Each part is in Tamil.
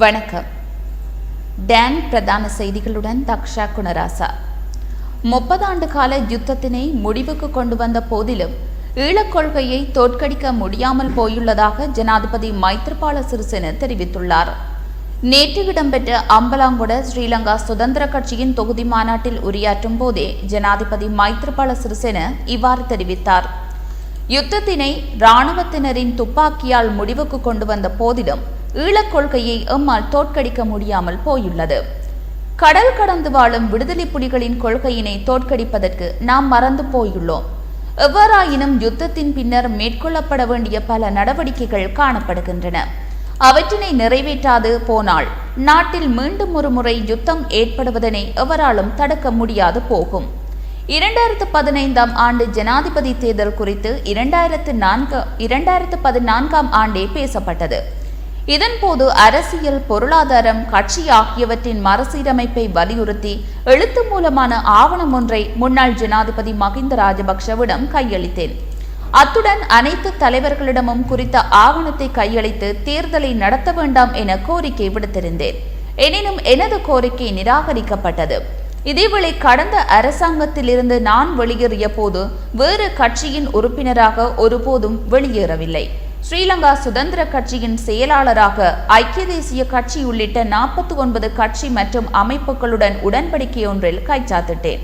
வணக்கம். டேன் பிரதான செய்திகளுடன் தக்ஷா குணராசா. முப்பதாண்டு கால யுத்தத்தினை முடிவுக்கு கொண்டு வந்த போதிலும் ஈழக் கொள்கையை தோற்கடிக்க முடியாமல் போயுள்ளதாக ஜனாதிபதி மைத்ரிபால சிறிசேன தெரிவித்துள்ளார். நேற்று இடம்பெற்ற அம்பலாங்குட ஸ்ரீலங்கா சுதந்திர கட்சியின் தொகுதி மாநாட்டில் உரையாற்றும் போதே ஜனாதிபதி மைத்ரிபால சிறிசேன இவ்வாறு தெரிவித்தார். யுத்தத்தினை இராணுவத்தினரின் துப்பாக்கியால் முடிவுக்கு கொண்டு வந்த போதிலும் ஈழக் கொள்கையை எம்மால் தோற்கடிக்க முடியாமல் போயுள்ளது. கடல் கடந்து வாழும் விடுதலை புலிகளின் கொள்கையினை தோற்கடிப்பதற்கு நாம் மறந்து போயுள்ளோம். எவ்வாறாயினும் யுத்தத்தின் பின்னர் மேற்கொள்ளப்பட வேண்டிய பல நடவடிக்கைகள் காணப்படுகின்றன. அவற்றினை நிறைவேற்றாது போனால் நாட்டில் மீண்டும் ஒரு முறை யுத்தம் ஏற்படுவதனை எவராலும் தடுக்க முடியாது போகும். இரண்டாயிரத்து பதினைந்தாம் ஆண்டு ஜனாதிபதி தேர்தல் குறித்து இரண்டாயிரத்து நான்கு இரண்டாயிரத்து பதினான்காம் ஆண்டே பேசப்பட்டது. இதன்போது அரசியல் பொருளாதாரம் கட்சி ஆகியவற்றின் மறுசீரமைப்பை வலியுறுத்தி எழுத்து மூலமான ஆவணம் ஒன்றை முன்னாள் ஜனாதிபதி மகிந்த ராஜபக்ஷவிடம் கையளித்தேன். அத்துடன் அனைத்து தலைவர்களிடமும் குறித்த ஆவணத்தை கையளித்து தேர்தலை நடத்த வேண்டாம் என கோரிக்கை விடுத்திருந்தேன். எனினும் எனது கோரிக்கை நிராகரிக்கப்பட்டது. இதேவேளை கடந்த அரசாங்கத்திலிருந்து நான் வெளியேறிய போது வேறு கட்சியின் உறுப்பினராக ஒருபோதும் வெளியேறவில்லை. ஸ்ரீலங்கா சுதந்திர கட்சியின் செயலாளராக ஐக்கிய தேசிய கட்சி உள்ளிட்ட நாற்பத்தி ஒன்பது கட்சி மற்றும் அமைப்புகளுடன் உடன்படிக்கை ஒன்றில் கைச்சாத்திட்டேன்.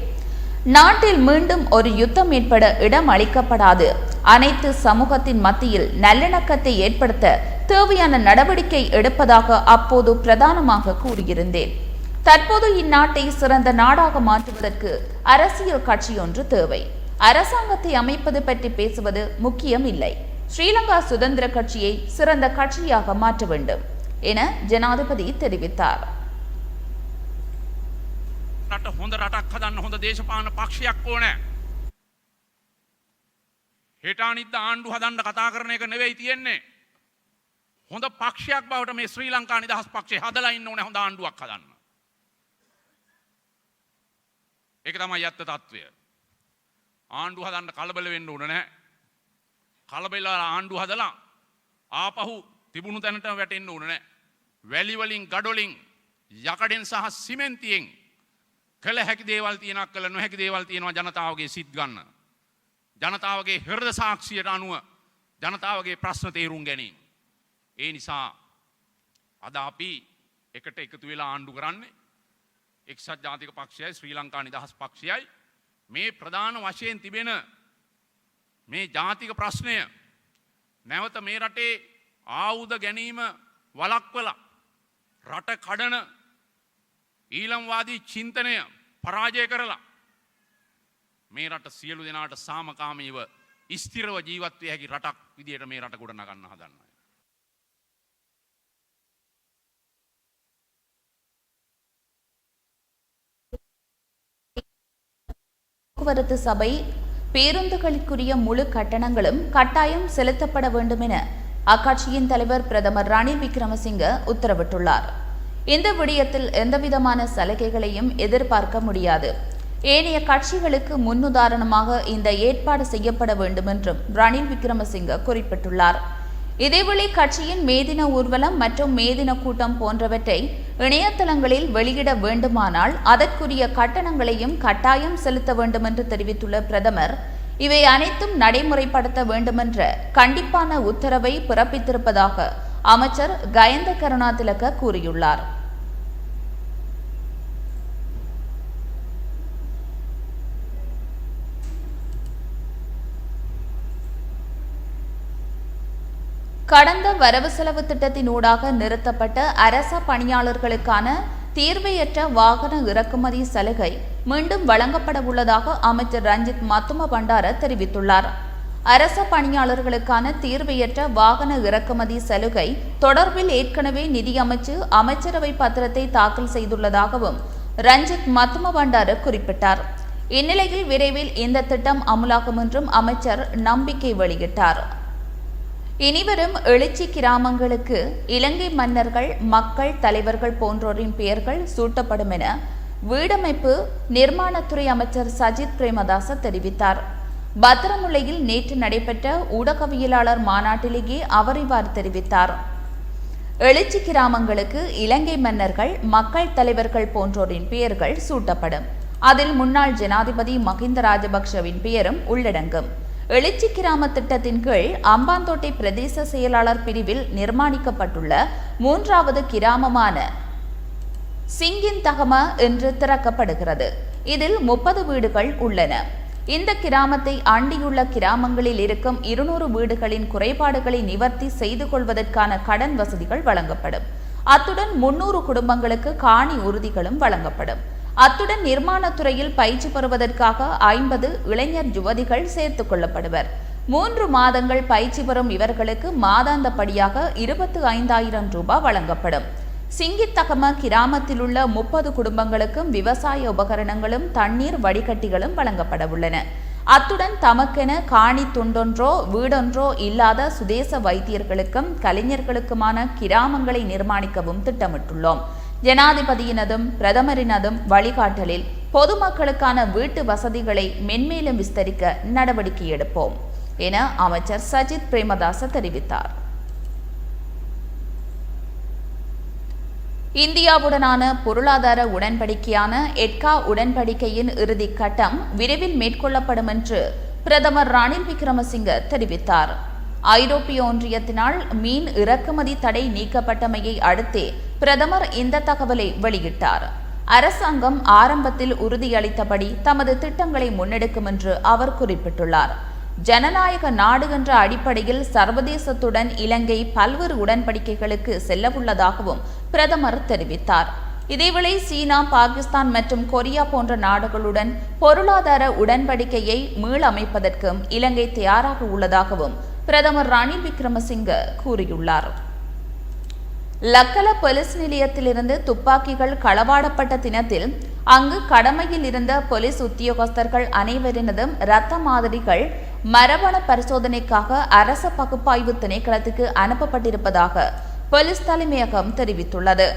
நாட்டில் மீண்டும் ஒரு யுத்தம் ஏற்பட இடம் அளிக்கப்படாது. அனைத்து சமூகத்தின் மத்தியில் நல்லிணக்கத்தை ஏற்படுத்த தேவையான நடவடிக்கை எடுப்பதாக அப்போது பிரதானமாக கூறியிருந்தேன். தற்போது இந்நாட்டை சிறந்த நாடாக மாற்றுவதற்கு அரசியல் கட்சி ஒன்று தேவை. அரசாங்கத்தை அமைப்பது பற்றி பேசுவது முக்கியம் இல்லை ஸ்ரீலங்கா சுதந்திர கட்சியை சிறந்த கட்சியாக மாற்ற வேண்டும் என ஜனாதிபதி தெரிவித்தார் රට හොඳ රටක් හදන්න හොඳ දේශපාන පක්ෂයක් ඕනෑ. හෙටානිත් ආණ්ඩු හදන්න කතා කරන එක නෙවෙයි තියෙන්නේ. හොඳ පක්ෂයක් බවට මේ ශ්‍රී ලංකා නිදහස් පක්ෂේ හදලා ඉන්න ඕන හොඳ ආණ්ඩුවක් හදන්න. ඒක තමයි ඇත්ත තත්ත්වය. ආණ්ඩු හදන්න කලබල වෙන්න ඕන නෑ. කලබෙලා ආණ්ඩු හදලා ආපහු තිබුණු තැනට වැටෙන්න ඕන නෑ. වැලිවලින් ගඩොලින් යකඩෙන් සහ සිමෙන්තියෙන් කළ හැකි දේවල් තියෙනක් කළ නොහැකි දේවල් තියෙනවා ජනතාවගේ සිත් ගන්න. ජනතාවගේ හෘද සාක්ෂියට අනුව ජනතාවගේ ප්‍රශ්න තේරුම් ගැනීම. ඒ නිසා අද අපි එකට එකතු වෙලා ආණ්ඩු කරන්නේ එක්සත් ජාතික පක්ෂයයි ශ්‍රී ලංකා නිදහස් පක්ෂයයි මේ ප්‍රධාන වශයෙන් තිබෙන මේ ජාතික ප්‍රශ්නය නැවත මේ රටේ ආවුද ගැනීම වලක්වල රට කඩන ඊළම්වාදී චින්තනය පරාජය කරලා මේ රට සියලු දෙනාට සාමකාමීව ස්තිරව ජීවත්වය හැකි රටක් විදියට මේ රට ගොඩ නගන්න හදන්නයි. போக்குவரத்து சபை பேருந்துகளுக்குரிய முழு கட்டணங்களும் கட்டாயம் செலுத்தப்பட வேண்டும் என அக்கட்சியின் தலைவர் பிரதமர் ரணில் விக்ரமசிங்க உத்தரவிட்டுள்ளார். இந்த விடயத்தில் எந்தவிதமான சலுகைகளையும் எதிர்பார்க்க முடியாது. ஏனைய கட்சிகளுக்கு முன்னுதாரணமாக இந்த ஏற்பாடு செய்யப்பட வேண்டும் என்றும் ரணில் விக்ரமசிங்க குறிப்பிட்டுள்ளார். இதேவேளை கட்சியின் மேதின ஊர்வலம் மற்றும் மேதின கூட்டம் போன்றவற்றை இணையதளங்களில் வெளியிட வேண்டுமானால் அதற்குரிய கட்டணங்களையும் கட்டாயம் செலுத்த வேண்டும் என்று தெரிவித்துள்ள பிரதமர் இவை அனைத்தும் நடைமுறைப்படுத்த வேண்டுமென்ற கண்டிப்பான உத்தரவை பிறப்பித்திருப்பதாக அமைச்சர் கயந்த கருணாதிலக கூறியுள்ளார். கடந்த வரவு செலவு திட்டத்தினூடாக நிறுத்தப்பட்ட அரச பணியாளர்களுக்கான தீர்வையற்ற வாகன இறக்குமதி சலுகை மீண்டும் வழங்கப்பட உள்ளதாக அமைச்சர் ரஞ்சித் மத்தும பண்டார தெரிவித்துள்ளார். அரச பணியாளர்களுக்கான தீர்வையற்ற வாகன இறக்குமதி சலுகை தொடர்பில் ஏற்கனவே நிதியமைச்சு அமைச்சரவை பத்திரத்தை தாக்கல் செய்துள்ளதாகவும் ரஞ்சித் மத்தும பண்டார குறிப்பிட்டார். இந்நிலையில் விரைவில் இந்த திட்டம் அமுலாகும் என்றும் அமைச்சர் நம்பிக்கை வெளியிட்டார். இனிவரும் எழுச்சி கிராமங்களுக்கு இலங்கை மன்னர்கள் மக்கள் தலைவர்கள் போன்றோரின் பெயர்கள் சூட்டப்படும் என வீடமைப்பு நிர்மாணத்துறை அமைச்சர் சஜித் பிரேமதாச தெரிவித்தார். பத்திரமுலையில் நேற்று நடைபெற்ற ஊடகவியலாளர் மாநாட்டிலேயே அவர் இவ்வாறு தெரிவித்தார். எழுச்சி கிராமங்களுக்கு இலங்கை மன்னர்கள் மக்கள் தலைவர்கள் போன்றோரின் பெயர்கள் சூட்டப்படும். அதில் முன்னாள் ஜனாதிபதி மஹிந்த ராஜபக்ஷவின் பெயரும் உள்ளடங்கும். எழுச்சி கிராம திட்டத்தின் கீழ் அம்பாந்தோட்டை பிரதேச செயலாளர் பிரிவில் நிர்மாணிக்கப்பட்டுள்ள மூன்றாவது கிராமமான சிங்கின் தகம என்று திறக்கப்படுகிறது. இதில் முப்பது வீடுகள் உள்ளன. இந்த கிராமத்தை அண்டியுள்ள கிராமங்களில் இருக்கும் இருநூறு வீடுகளின் குறைபாடுகளை நிவர்த்தி செய்து கொள்வதற்கான கடன் வசதிகள் வழங்கப்படும். அத்துடன் முன்னூறு குடும்பங்களுக்கு காணி உறுதிகளும் வழங்கப்படும். அத்துடன் நிர்மாணத்துறையில் பயிற்சி பெறுவதற்காக ஐம்பது இளைஞர் யுவதிகள் சேர்த்துக் கொள்ளப்படுவர். மூன்று மாதங்கள் பயிற்சி பெறும் இவர்களுக்கு மாதாந்தப்படியாக இருபத்து ஐந்தாயிரம் ரூபாய் வழங்கப்படும். சிங்கித்தகம கிராமத்தில் உள்ள முப்பது குடும்பங்களுக்கும் விவசாய உபகரணங்களும் தண்ணீர் வடிகட்டிகளும் வழங்கப்பட உள்ளன. அத்துடன் தமக்கென காணி துண்டொன்றோ வீடொன்றோ இல்லாத சுதேச வைத்தியர்களுக்கும் கலைஞர்களுக்குமான கிராமங்களை நிர்மாணிக்கவும் திட்டமிட்டுள்ளோம். ஜனாதிபதியினதும் பிரதமரினதும் வழிகாட்டலில் பொதுமக்களுக்கான வீட்டு வசதிகளை மென்மேலும் விஸ்தரிக்க நடவடிக்கை எடுப்போம் என அமைச்சர் சஜித் பிரேமதாச தெரிவித்தார். இந்தியாவுடனான பொருளாதார உடன்படிக்கையான எட்கா உடன்படிக்கையின் இறுதி கட்டம் விரைவில் மேற்கொள்ளப்படும் என்று பிரதமர் ரணில் விக்ரமசிங்க தெரிவித்தார். ஐரோப்பிய ஒன்றியத்தினால் மீன் இறக்குமதி தடை நீக்கப்பட்டமையை அடுத்தே பிரதமர் இந்த தகவலை வெளியிட்டார். அரசாங்கம் ஆரம்பத்தில் உறுதியளித்தபடி தமது திட்டங்களை முன்னெடுக்கும் என்று அவர் குறிப்பிட்டுள்ளார். ஜனநாயக நாடு என்ற அடிப்படையில் சர்வதேசத்துடன் இலங்கை பல்வேறு உடன்படிக்கைகளுக்கு செல்லவுள்ளதாகவும் பிரதமர் தெரிவித்தார். இதேவேளை சீனா பாகிஸ்தான் மற்றும் கொரியா போன்ற நாடுகளுடன் பொருளாதார உடன்படிக்கையை மீளமைப்பதற்கும் இலங்கை தயாராக உள்ளதாகவும் பிரதமர் ரணில் விக்ரமசிங்க கூறியுள்ளார். லக்கல போலீஸ் நிலையத்திலிருந்து துப்பாக்கிகள் களவாடப்பட்ட தினத்தில் அங்கு கடமையில் இருந்த போலீஸ் உத்தியோகஸ்தர்கள் அனைவரினதும் இரத்த மாதிரிகள் மரபணு பரிசோதனைக்காக அரச பகுப்பாய்வு திணைக்களத்துக்கு அனுப்பப்பட்டிருப்பதாக போலீஸ் தலைமையகம் தெரிவித்துள்ளது.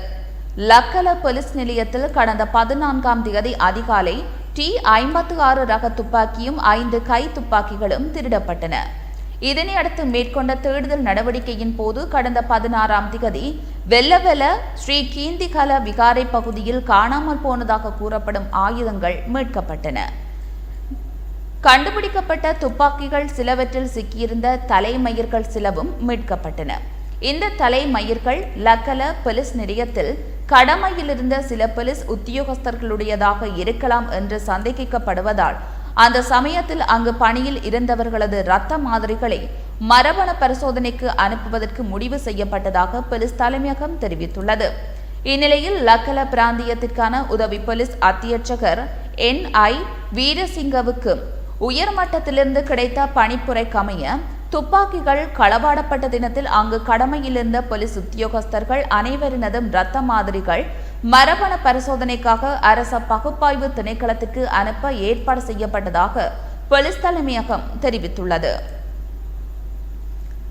லக்கல போலீஸ் நிலையத்தில் கடந்த பதினான்காம் தேதி அதிகாலை டி ஐம்பத்து ஆறு ரக துப்பாக்கியும் ஐந்து கை துப்பாக்கிகளும் திருடப்பட்டன. இதனை அடுத்து மேற்கொண்ட தேடுதல் நடவடிக்கையின் போது கடந்த பதினாறாம் திகதி வெல்லவெல ஸ்ரீ கீந்திகல விகாரை பகுதியில் காணாமல் போனதாக கூறப்படும் ஆயுதங்கள் மீட்கப்பட்டன. கண்டுபிடிக்கப்பட்ட துப்பாக்கிகள் சிலவற்றில் சிக்கியிருந்த தலைமயிர்கள் சிலவும் மீட்கப்பட்டன. இந்த தலைமயிர்கள் லக்கல போலீஸ் நிலையத்தில் கடமையில் இருந்த சில போலீஸ் உத்தியோகஸ்தர்களுடையதாக இருக்கலாம் என்று சந்தேகிக்கப்படுவதால் அந்த சமயத்தில் அங்கு பணியில் இருந்தவர்களது இரத்த மாதிரிகளை மரபணு பரிசோதனைக்கு அனுப்புவதற்கு முடிவு செய்யப்பட்டதாக போலீஸ் தலைமையகம் தெரிவித்துள்ளது. இந்நிலையில் லக்கல பிராந்தியத்திற்கான உதவி போலீஸ் அத்தியட்சகர் என் ஐ வீரசிங்கவுக்கு உயர்மட்டத்திலிருந்து கிடைத்த பணிப்புரைக்கமைய துப்பாக்கிகள் களவாடப்பட்ட தினத்தில் அங்கு கடமையில் இருந்த போலீஸ் உத்தியோகஸ்தர்கள் அனைவரினதும் இரத்த மாதிரிகள் மரபணு பரிசோதனைக்காக அரச பகுப்பாய்வு திணைக்களத்துக்கு அனுப்ப ஏற்பாடு செய்யப்பட்டதாக போலீஸ் தலைமையகம் தெரிவித்துள்ளது.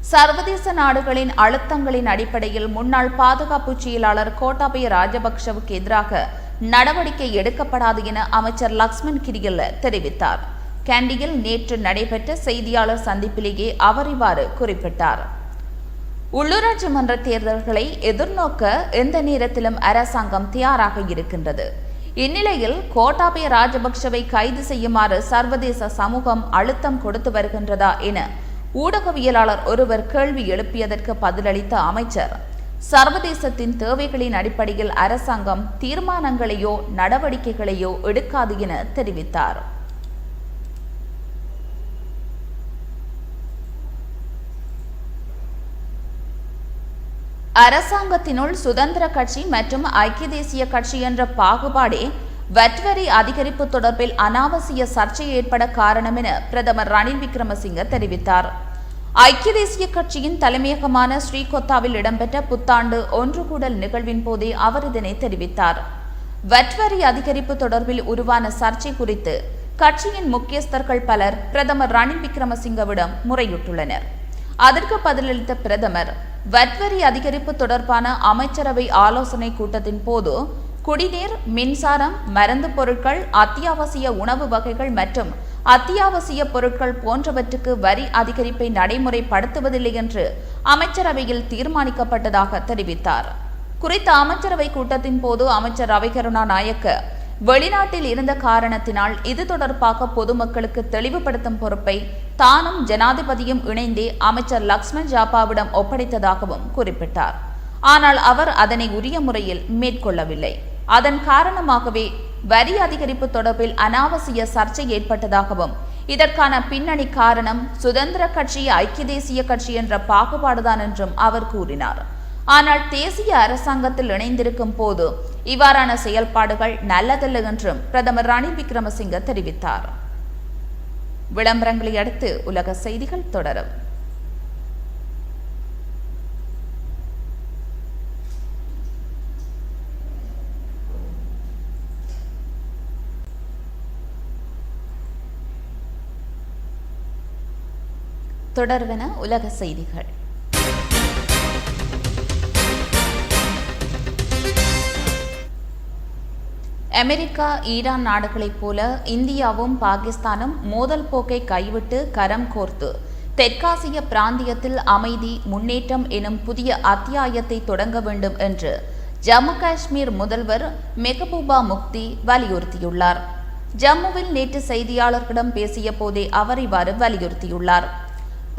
சர்வதேச நாடுகளின் அழுத்தங்களின் அடிப்படையில் முன்னாள் பாதுகாப்பு செயலாளர் கோட்டாபய ராஜபக்ஷவுக்கு எதிராக நடவடிக்கை எடுக்கப்படாது என அமைச்சர் லக்ஷ்மண் கிரியல்ல தெரிவித்தார். கேண்டியில் நேற்று நடைபெற்ற செய்தியாளர் சந்திப்பிலேயே அவர் இவ்வாறு குறிப்பிட்டார். உள்ளூராட்சி மன்ற தேர்தல்களை எதிர்நோக்க எந்த நேரத்திலும் அரசாங்கம் தயாராக இருக்கின்றது. இந்நிலையில் கோட்டாபய ராஜபக்ஷவை கைது செய்யுமாறு சர்வதேச சமூகம் அழுத்தம் கொடுத்து வருகின்றதா என ஊடகவியலாளர் ஒருவர் கேள்வி எழுப்பியதற்கு பதிலளித்த அமைச்சர் சர்வதேசத்தின் தேவைகளின் அடிப்படையில் அரசாங்கம் தீர்மானங்களையோ நடவடிக்கைகளையோ எடுக்காது என தெரிவித்தார். அரசாங்கத்தினுள் சுதந்திர கட்சி மற்றும் ஐக்கிய தேசிய கட்சி என்ற பாகுபாடே வட்வரி அதிகரிப்பு தொடர்பில் அனாவசிய சர்ச்சை ஏற்பட காரணம் என பிரதமர் ரணில் விக்ரமசிங்க தெரிவித்தார். ஐக்கிய தேசிய கட்சியின் தலைமையகமான ஸ்ரீகொத்தாவில் இடம்பெற்ற புத்தாண்டு ஒன்று கூடல் நிகழ்வின் போதே அவர் இதனை தெரிவித்தார். வட்வரி அதிகரிப்பு தொடர்பில் உருவான சர்ச்சை குறித்து கட்சியின் முக்கியஸ்தர்கள் பலர் பிரதமர் ரணில் விக்ரமசிங்கவிடம் முறையிட்டுள்ளனர். அதற்கு பதிலளித்த பிரதமர் வட்வரி அதிகரிப்பு தொடர்பான அமைச்சரவை ஆலோசனை கூட்டத்தின் போது குடிநீர் மின்சாரம் மருந்து பொருட்கள் அத்தியாவசிய உணவு வகைகள் மற்றும் அத்தியாவசிய பொருட்கள் போன்றவற்றுக்கு வரி அதிகரிப்பை நடைமுறைப்படுத்துவதில்லை என்று அமைச்சரவையில் தீர்மானிக்கப்பட்டதாக தெரிவித்தார். குறித்த அமைச்சரவை கூட்டத்தின் போது அமைச்சர் ரவி கருணாநாயக்க வெளிநாட்டில் இருந்த காரணத்தினால் இது தொடர்பாக பொதுமக்களுக்கு தெளிவுபடுத்தும் பொறுப்பை தானும் ஜனாதிபதியும் இணைந்தே அமைச்சர் லக்ஷ்மண் ஜாப்பாவிடம் ஒப்படைத்ததாகவும் குறிப்பிட்டார். ஆனால் அவர் அதனை உரிய முறையில் மேற்கொள்ளவில்லை. அதன் காரணமாகவே வரி அதிகரிப்பு தொடர்பில் அனாவசிய சர்ச்சை ஏற்பட்டதாகவும் இதற்கான பின்னணி காரணம் சுதந்திர கட்சி ஐக்கிய தேசிய கட்சி என்ற பாகுபாடுதான் என்றும் அவர் கூறினார். ஆனால் தேசிய அரசாங்கத்தில் இணைந்திருக்கும் போது இவ்வாறான செயல்பாடுகள் நல்லதல்ல என்றும் பிரதமர் ரணில் விக்ரமசிங்க தெரிவித்தார். விளம்பரங்களை அடுத்து உலக செய்திகள் தொடரும். தொடர்வென உலக செய்திகள். அமெரிக்கா ஈரான் நாடுகளைப் போல இந்தியாவும் பாகிஸ்தானும் மோதல் போக்கை கைவிட்டு கரம் கோர்த்து. தெற்காசிய பிராந்தியத்தில் அமைதி முன்னேற்றம் எனும் புதிய அத்தியாயத்தை தொடங்க வேண்டும் என்று ஜம்மு காஷ்மீர் முதல்வர் மெகபூபா முக்தி வலியுறுத்தியுள்ளார். ஜம்முவில் நேற்று செய்தியாளர்களிடம் பேசிய போதே அவர் இவ்வாறு வலியுறுத்தியுள்ளார்.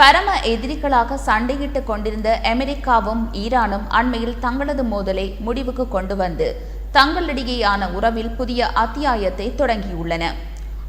பரம எதிரிகளாக சண்டையிட்டுக் கொண்டிருந்த அமெரிக்காவும் ஈரானும் அண்மையில் தங்களது மோதலை முடிவுக்கு கொண்டு வந்து தங்களிடையேயான உறவில் புதிய அத்தியாயத்தை தொடங்கியுள்ளன.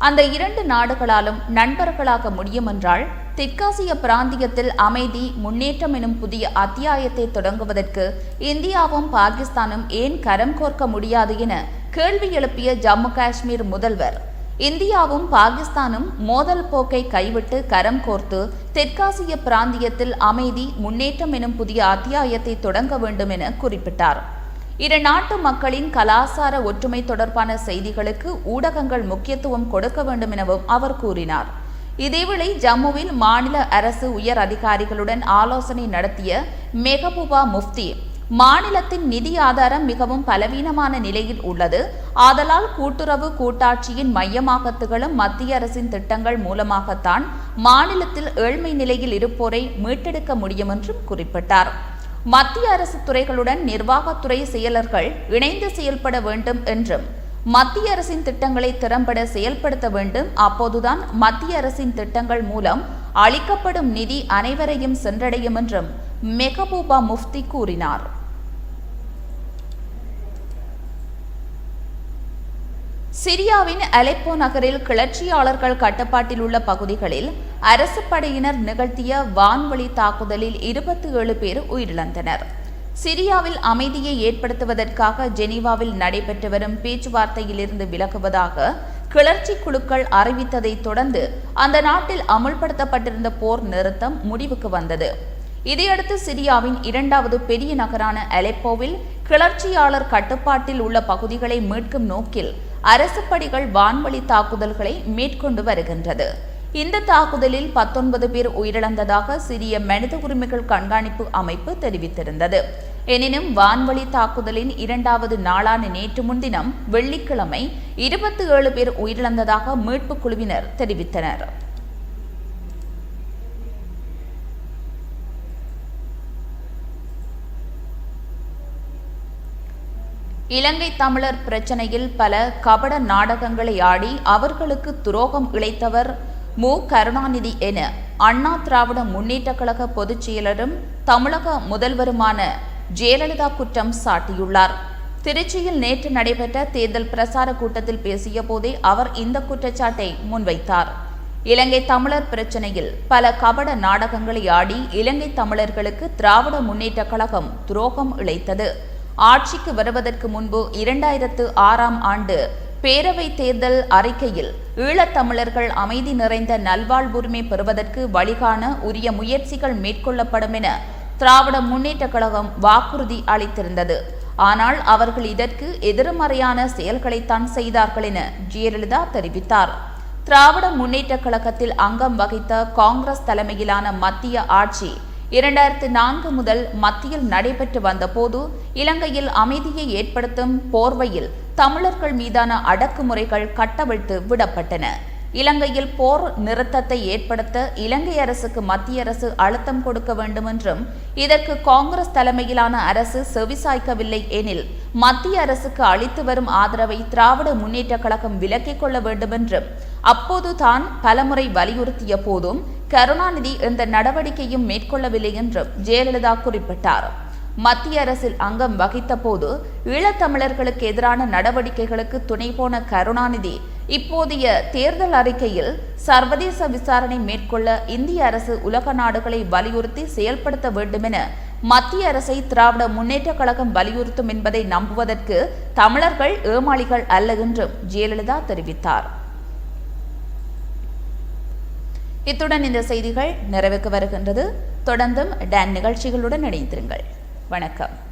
அந்த இரண்டு நாடுகளாலும் நண்பர்களாக முடியுமென்றால் தெற்காசிய பிராந்தியத்தில் அமைதி முன்னேற்றம் எனும் புதிய அத்தியாயத்தை தொடங்குவதற்கு இந்தியாவும் பாகிஸ்தானும் ஏன் கரம் கோர்க்க முடியாது என கேள்வி எழுப்பிய ஜம்மு காஷ்மீர் முதல்வர். இந்தியாவும் பாகிஸ்தானும் மோதல் போக்கை கைவிட்டு கரம் கோர்த்து தெற்காசிய பிராந்தியத்தில் அமைதி முன்னேற்றம் எனும் புதிய அத்தியாயத்தை தொடங்க வேண்டும் என குறிப்பிட்டார். இரு நாட்டு மக்களின் கலாசார ஒற்றுமை தொடர்பான செய்திகளுக்கு ஊடகங்கள் முக்கியத்துவம் கொடுக்க வேண்டும் எனவும் அவர் கூறினார். இதேவேளை ஜம்முவில் மாநில அரசு உயர் அதிகாரிகளுடன் ஆலோசனை நடத்திய மெகபூபா முஃப்தி மாநிலத்தின் நிதி ஆதாரம் மிகவும் பலவீனமான நிலையில் உள்ளது. ஆதலால் கூட்டுறவு கூட்டாட்சியின் மையமாக திகழும் மத்திய அரசின் திட்டங்கள் மூலமாகத்தான் மாநிலத்தில் ஏழ்மை நிலையில் இருப்போரை மீட்டெடுக்க முடியும் என்றும் குறிப்பிட்டார். மத்திய அரசு துறைகளுடன் நிர்வாகத்துறை செயலர்கள் இணைந்து செயல்பட வேண்டும் என்றும் மத்திய அரசின் திட்டங்களை திறம்பட செயல்படுத்த வேண்டும். அப்போதுதான் மத்திய அரசின் திட்டங்கள் மூலம் அளிக்கப்படும் நிதி அனைவரையும் சென்றடையும் என்றும் மெகபூபா முஃப்தி கூறினார். சிரியாவின் அலெப்போ நகரில் கிளர்ச்சியாளர்கள் கட்டுப்பாட்டில் உள்ள பகுதிகளில் அரசு படையினர் நிகழ்த்திய வான்வழி தாக்குதலில் இருபத்தி ஏழு பேர் உயிரிழந்தனர். சிரியாவில் அமைதியை ஏற்படுத்துவதற்காக ஜெனீவாவில் நடைபெற்று வரும் பேச்சுவார்த்தையிலிருந்து விலகுவதாக கிளர்ச்சி குழுக்கள் அறிவித்ததை தொடர்ந்து அந்த நாட்டில் அமுல்படுத்தப்பட்டிருந்த போர் நிறுத்தம் முடிவுக்கு வந்தது. இதையடுத்து சிரியாவின் இரண்டாவது பெரிய நகரான அலெப்போவில் கிளர்ச்சியாளர் கட்டுப்பாட்டில் உள்ள பகுதிகளை மீட்கும் நோக்கில் அரசு படைகள் வான்வழி தாக்குதல்களை மேற்கொண்டு வருகின்றது. இந்த தாக்குதலில் பத்தொன்பது பேர் உயிரிழந்ததாக சிறிய மனித உரிமைகள் கண்காணிப்பு அமைப்பு தெரிவித்திருந்தது. எனினும் வான்வழி தாக்குதலின் இரண்டாவது நாளான நேற்று முன்தினம் வெள்ளிக்கிழமை இருபத்தி ஏழு பேர் உயிரிழந்ததாக மீட்புக் குழுவினர் தெரிவித்தனர். இலங்கை தமிழர் பிரச்சனையில் பல கபட நாடகங்களை ஆடி அவர்களுக்கு துரோகம் இழைத்தவர் மு. கருணாநிதி என அண்ணா திராவிட முன்னேற்ற கழக பொதுச் செயலரும் தமிழக முதல்வருமான ஜெயலலிதா குற்றம் சாட்டியுள்ளார். திருச்சியில் நேற்று நடைபெற்ற தேர்தல் பிரசார கூட்டத்தில் பேசிய போதே அவர் இந்த குற்றச்சாட்டை முன்வைத்தார். இலங்கை தமிழர் பிரச்சனையில் பல கபட நாடகங்களை ஆடி இலங்கை தமிழர்களுக்கு திராவிட முன்னேற்ற கழகம் துரோகம் இழைத்தது. ஆட்சிக்கு வருவதற்கு முன்பு இரண்டாயிரத்து ஆறாம் ஆண்டு பேரவை தேர்தல் அறிக்கையில் ஈழத்தமிழர்கள் அமைதி நிறைந்த நல்வாழ்வுரிமை பெறுவதற்கு வழிகாண உரிய முயற்சிகள் மேற்கொள்ளப்படும் என திராவிட முன்னேற்ற கழகம் வாக்குறுதி அளித்திருந்தது. ஆனால் அவர்கள் இதற்கு எதிர்மறையான செயல்களைத்தான் செய்தார்கள் என ஜெயலலிதா தெரிவித்தார். திராவிட முன்னேற்ற கழகத்தில் அங்கம் வகித்த காங்கிரஸ் தலைமையிலான மத்திய ஆட்சி இரண்டாயிரத்து நான்கு முதல் மத்தியில் நடைபெற்று வந்தபோது இலங்கையில் அமைதியை ஏற்படுத்தும் போர்வையில் தமிழர்கள் மீதான அடக்குமுறைகள் கட்டவிழ்த்து விடப்பட்டன. இலங்கையில் போர் நிறுத்தத்தை ஏற்படுத்த இலங்கை அரசுக்கு மத்திய அரசு அழுத்தம் கொடுக்க வேண்டும் என்றும் இதற்கு காங்கிரஸ் தலைமையிலான அரசு செவிசாய்க்கவில்லை எனில் மத்திய அரசுக்கு அளித்து வரும் ஆதரவை திராவிட முன்னேற்ற கழகம் விலக்கிக் கொள்ள வேண்டும் என்றும் அப்போது தான் பலமுறை வலியுறுத்திய போதும் கருணாநிதி எந்த நடவடிக்கையும் மேற்கொள்ளவில்லை என்றும் ஜெயலலிதா குறிப்பிட்டார். மத்திய அரசில் அங்கம் வகித்த போது ஈழத்தமிழர்களுக்கு எதிரான நடவடிக்கைகளுக்கு துணை போன கருணாநிதி இப்போதைய தேர்தல் அறிக்கையில் சர்வதேச விசாரணை மேற்கொள்ள இந்திய அரசு உலக நாடுகளை வலியுறுத்தி செயல்படுத்த வேண்டுமென மத்திய அரசை திராவிட முன்னேற்ற கழகம் வலியுறுத்தும் என்பதை நம்புவதற்கு தமிழர்கள் ஏமாளிகள் அல்ல என்றும் ஜெயலலிதா தெரிவித்தார். இத்துடன் இந்த செய்திகள் நிறைவுக்கு வருகின்றது. தொடர்ந்தும் டான் நிகழ்ச்சிகளுடன் இணைந்திருங்கள். வணக்கம்.